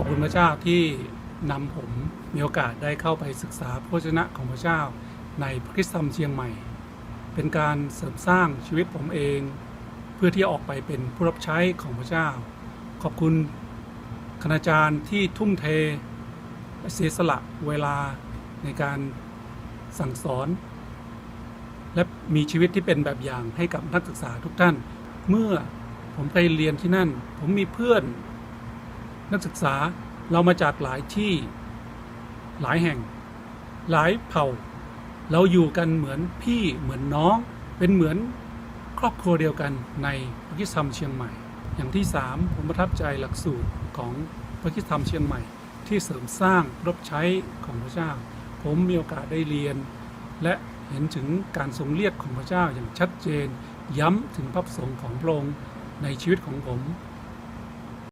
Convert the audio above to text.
ขอบคุณพระเจ้าที่นำผมมีโอกาสได้เข้าไปศึกษาพระวจนะของพระเจ้า ในพระคริสตธรรมเชียงใหม่ เป็นการเสริมสร้างชีวิตผมเอง เพื่อที่ออกไปเป็นผู้รับใช้ของพระเจ้า ขอบคุณคณาจารย์ที่ทุ่มเทเสียสละเวลาในการสั่งสอน และมีชีวิตที่เป็นแบบอย่างให้กับนักศึกษาทุกท่าน เมื่อผมไปเรียนที่นั่น ผมมีเพื่อน นักศึกษาเรามาจากหลายที่หลายแห่ง หลายเผ่า เราอยู่กันเหมือนพี่เหมือนน้อง เป็นเหมือนครอบครัวเดียวกันในพระคิสตธรรมเชียงใหม่ อย่างที่สามผมประทับใจหลักสูตรของพระคิสตธรรมเชียงใหม่ ที่เสริมสร้างรับใช้ของพระเจ้า ผมมีโอกาสได้เรียน และเห็นถึงการทรงเรียกของพระเจ้าอย่างชัดเจน ย้ำถึงพระประสงค์ของพระองค์ในชีวิตของผม